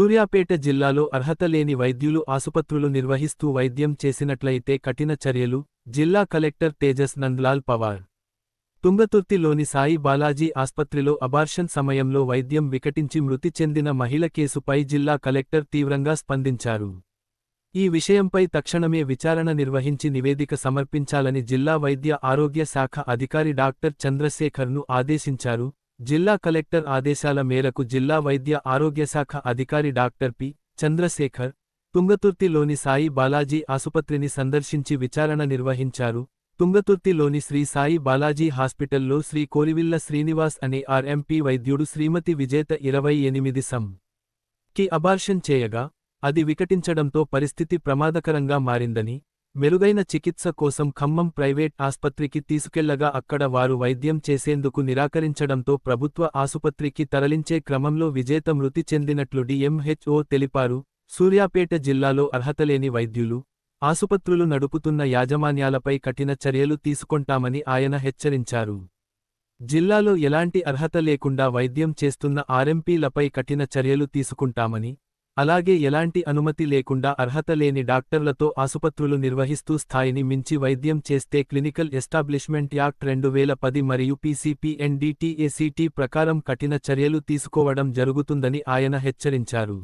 సూర్యాపేట జిల్లాలో అర్హత లేని వైద్యులు ఆసుపత్రులు నిర్వహిస్తూ వైద్యం చేసినట్లయితే కఠిన చర్యలు జిల్లా కలెక్టర్ తేజస్ నంద్లాల్ పవార్. తుంగతుర్తిలోని సాయి బాలాజీ ఆస్పత్రిలో అబార్షన్ సమయంలో వైద్యం వికటించి మృతి చెందిన మహిళ కేసుపై జిల్లా కలెక్టర్ తీవ్రంగా స్పందించారు. ఈ విషయంపై తక్షణమే విచారణ నిర్వహించి నివేదిక సమర్పించాలని జిల్లా వైద్య ఆరోగ్య శాఖ అధికారి డాక్టర్ చంద్రశేఖర్ను ఆదేశించారు. జిల్లా కలెక్టర్ ఆదేశాల మేరకు జిల్లా వైద్య ఆరోగ్యశాఖ అధికారి డాక్టర్ పి. చంద్రశేఖర్ తుంగతుర్తిలోని సాయి బాలాజీ ఆసుపత్రిని సందర్శించి విచారణ నిర్వహించారు. తుంగతుర్తిలోని శ్రీ సాయి బాలాజీ హాస్పిటల్లో శ్రీ కోరివిల్ల శ్రీనివాస్ అనే ఆర్ఎంపీ వైద్యుడు శ్రీమతి విజేత ఇరవై ఎనిమిది సం. కి అబార్షన్ చేయగా అది వికటించడంతో పరిస్థితి ప్రమాదకరంగా మారిందని మెరుగైన చికిత్స కోసం ఖమ్మం ప్రైవేట్ ఆస్పత్రికి తీసుకెళ్ళగా అక్కడ వారు వైద్యం చేసేందుకు నిరాకరించడంతో ప్రభుత్వ ఆసుపత్రికి తరలించే క్రమంలో విజేత మృతి చెందినట్లు డిఎంహెచ్ఓ తెలిపారు. సూర్యాపేట జిల్లాలో అర్హతలేని వైద్యులు ఆసుపత్రులు నడుపుతున్న యాజమాన్యాలపై కఠిన చర్యలు తీసుకొంటామని ఆయన హెచ్చరించారు. జిల్లాలో ఎలాంటి అర్హత లేకుండా వైద్యం చేస్తున్న ఆర్ఎంపీలపై కఠిన చర్యలు తీసుకుంటామని అలాగే ఎలాంటి అనుమతి లేకుండా అర్హత లేని డాక్టర్లతో ఆసుపత్రులు నిర్వహిస్తూ స్థాయిని మించి వైద్యం చేస్తే క్లినికల్ ఎస్టాబ్లిష్మెంట్ యాక్ట్ రెండు వేల పది మరియు పీసీపీఎన్డీటీఏసీటీ ప్రకారం కఠిన చర్యలు తీసుకోవడం జరుగుతుందని ఆయన హెచ్చరించారు.